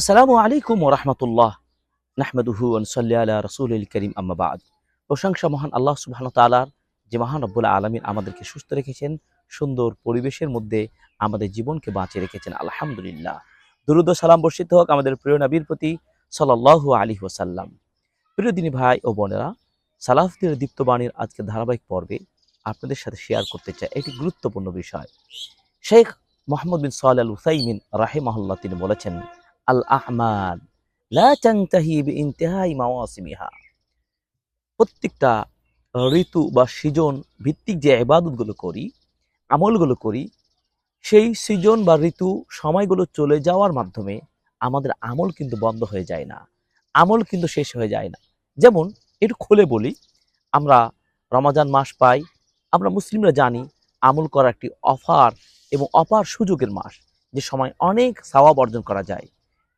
আসসালামু আলাইকুম ওরহমতুল্লাহ নাহমেদুহু আনসল্লি আলা রসুল করিম আম্মাবাদ প্রশংসা মহান আল্লাহ সুবাহন তালার যে মহান রব্বুল্লাহ আলমিন আমাদেরকে সুস্থ রেখেছেন, সুন্দর পরিবেশের মধ্যে আমাদের জীবনকে বাঁচিয়ে রেখেছেন, আলহামদুলিল্লাহ। দুরুদ সালাম বর্ষিত হোক আমাদের প্রিয় নবীর প্রতি, সাল্লাল্লাহু আলী ওসাল্লাম প্রিয় দিনী ভাই ও বোনেরা, সালাফদের দীপ্তবাণীর আজকে ধারাবাহিক পর্বে আপনাদের সাথে শেয়ার করতে চাই একটি গুরুত্বপূর্ণ বিষয়। শেখ মোহাম্মদ বিন সাল আল উসাইমিন রাহেমাহুল্লাহ তিনি বলেছেন আল মাওয়াসিমিহা। প্রত্যেকটা ঋতু বা সৃজন ভিত্তিক যে ইবাদতগুলো করি, আমলগুলো করি, সেই সৃজন বা ঋতু সময়গুলো চলে যাওয়ার মাধ্যমে আমাদের আমল কিন্তু বন্ধ হয়ে যায় না। আমল কিন্তু শেষ হয়ে যায় না। যেমন একটু খুলে বলি, আমরা রমাজান মাস পাই, আমরা মুসলিমরা জানি আমল করা একটি অফার এবং অপার সুযোগের মাস, যে সময় অনেক সাওয়াব অর্জন করা যায়।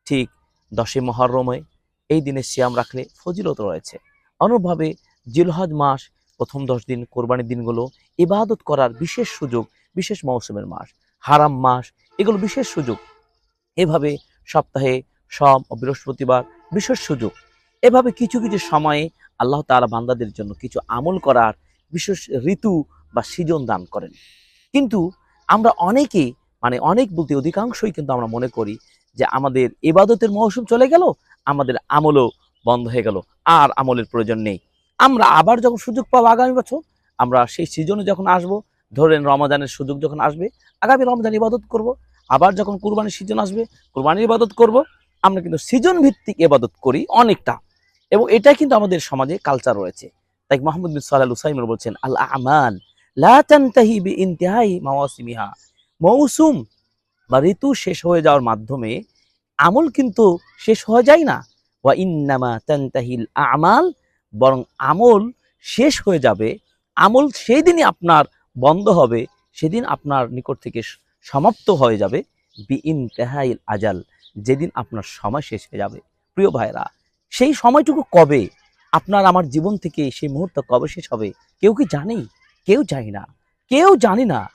ঠিক দশই মহরমে এই দিনে সিয়াম রাখলে ফজিলত রয়েছে। অনুরূপভাবে জিলহজ মাস প্রথম দশ দিন কোরবানির দিনগুলো ইবাদত করার বিশেষ সুযোগ বিশেষ মৌসুমের মাস। হারাম মাস, এগুলো বিশেষ সুযোগ। এভাবে সপ্তাহে সম ও বৃহস্পতিবার বিশেষ সুযোগ। এভাবে কিছু কিছু সময়ে আল্লাহ তাআলা বান্দাদের জন্য কিছু আমল করার বিশেষ ঋতু বা সৃজন দান করেন। কিন্তু আমরা অনেকে মানে অনেক বলতে অধিকাংশই কিন্তু আমরা মনে করি যে আমাদের ইবাদতের মৌসুম চলে গেল, আমাদের আমলও বন্ধ হয়ে গেল, আর আমলের প্রয়োজন নেই। আমরা আবার যখন সুযোগ পাবো আগামী বছর, আমরা সেই সিজনে যখন আসব, ধরেন রমাদানের সুযোগ যখন আসবে, আগামী রমজান ইবাদত করব, আবার যখন কুরবানির সিজন আসবে, কুরবানির ইবাদত করব, আমরা কিন্তু সিজন ভিত্তিক ইবাদত করি অনেকটা। এবং এটাই কিন্তু আমাদের সমাজে কালচার রয়েছে। তাই মোহাম্মদ বিন সাল্লাহ উসাইমর বলছেন আল আমাল লা তানতাহি বিইনতিহাই মাওয়াসিমিহা। মৌসুম বা ঋতু শেষ হয়ে যাওয়ার মাধ্যমে আমল কিন্তু শেষ হয়ে যায় না। ওয়া ইন্নামা তানতাহিল আমাল, বরং আমল শেষ হয়ে যাবে। আমল সেই দিনই আপনার বন্ধ হবে, সেদিন আপনার নিকট থেকে সমাপ্ত হয়ে যাবে। বি ইনতেহাইল আজাল, যেদিন আপনার সময় শেষ হয়ে যাবে। প্রিয় ভাইরা সেই সময়টুকু কবে? আপনার আমার জীবন থেকে সেই মুহূর্ত কবে শেষ হবে? কেউ কি জানে কেউ জানি না। কেউ জানি না।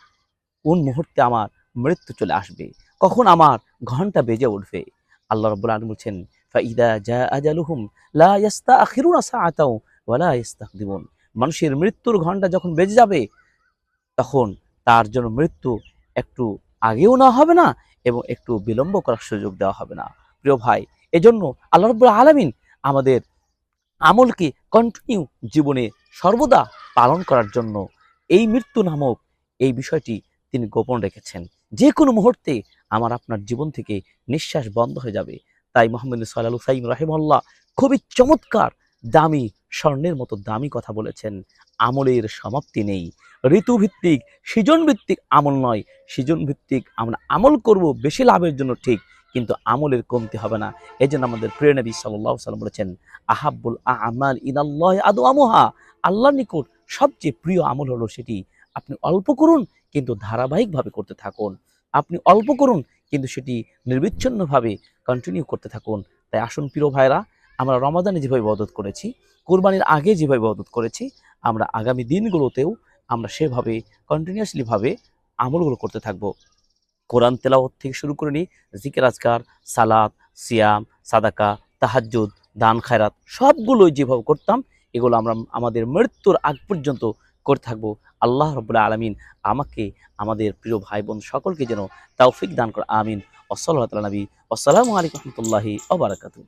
কোন মুহূর্তে আমার মৃত্যু চলে আসবে। কখন আমার ঘণ্টা বেজে উঠবে? আল্লাহ রাব্বুল আলামিন বলছেন, ফাইদা জা লা মানুষের মৃত্যুর ঘণ্টা যখন বেজে যাবে, তখন তার জন্য মৃত্যু একটু আগেও না হবে না এবং একটু বিলম্ব করার সুযোগ দেওয়া হবে না। প্রিয় ভাই, এজন্য আল্লাহ রাব্বুল আলামিন আমাদের আমলকে কন্টিনিউ জীবনে সর্বদা পালন করার জন্য এই মৃত্যু নামক এই বিষয়টি তিনি গোপন রেখেছেন। যে কোনো মুহূর্তে আমার আপনার জীবন থেকে নিঃশ্বাস বন্ধ হয়ে যাবে। তাই মোহাম্মদ সাল্লাহ সাইম রাহিমল্লাহ খুবই চমৎকার দামি স্বর্ণের মতো দামি কথা বলেছেন, আমলের সমাপ্তি নেই। ঋতুভিত্তিক সৃজন ভিত্তিক আমল নয়। সৃজন ভিত্তিক আমরা আমল করব বেশি লাভের জন্য ঠিক, কিন্তু আমলের কমতি হবে না। এই জন্য আমাদের প্রিয় নবী সাল্লাহ সাল্লাম বলেছেন, আহাব্বুল আমাল ইনাল্লাহ আদু আমুহা আল্লাহর নিকট সবচেয়ে প্রিয় আমল হলো সেটি আপনি অল্প করুন কিন্তু ধারাবাহিকভাবে করতে থাকুন। আপনি অল্প করুন, কিন্তু সেটি নির্বিচ্ছিন্নভাবে কন্টিনিউ করতে থাকুন। তাই আসুন প্রিয় ভাইরা আমরা রমাদানে যেভাবে ইবাদত করেছি, কোরবানির আগে যেভাবে ইবাদত করেছি, আমরা আগামী দিনগুলোতেও আমরা সেভাবে কন্টিনিউয়াসলিভাবে আমলগুলো করতে থাকব। কোরআন তেলাওয়াত থেকে শুরু করে নিই জিকের আজকার সালাদ সিয়াম, সাদাকা, তাহাজ্জুদ, দান খায়রাত, সবগুলোই যেভাবে করতাম, এগুলো আমরা, আমাদের মৃত্যুর আগ পর্যন্ত করে থাকব। আল্লাহ রবুল্লাহ আলমিন আমাকে, আমাদের প্রিয় ভাই বোন সকলকে যেন তাওফিক দান করে, আমিন। ওসল্লাহ নবী। আসসালামু আলাইকুম রহমতুল্লাহি ওবরাকাতু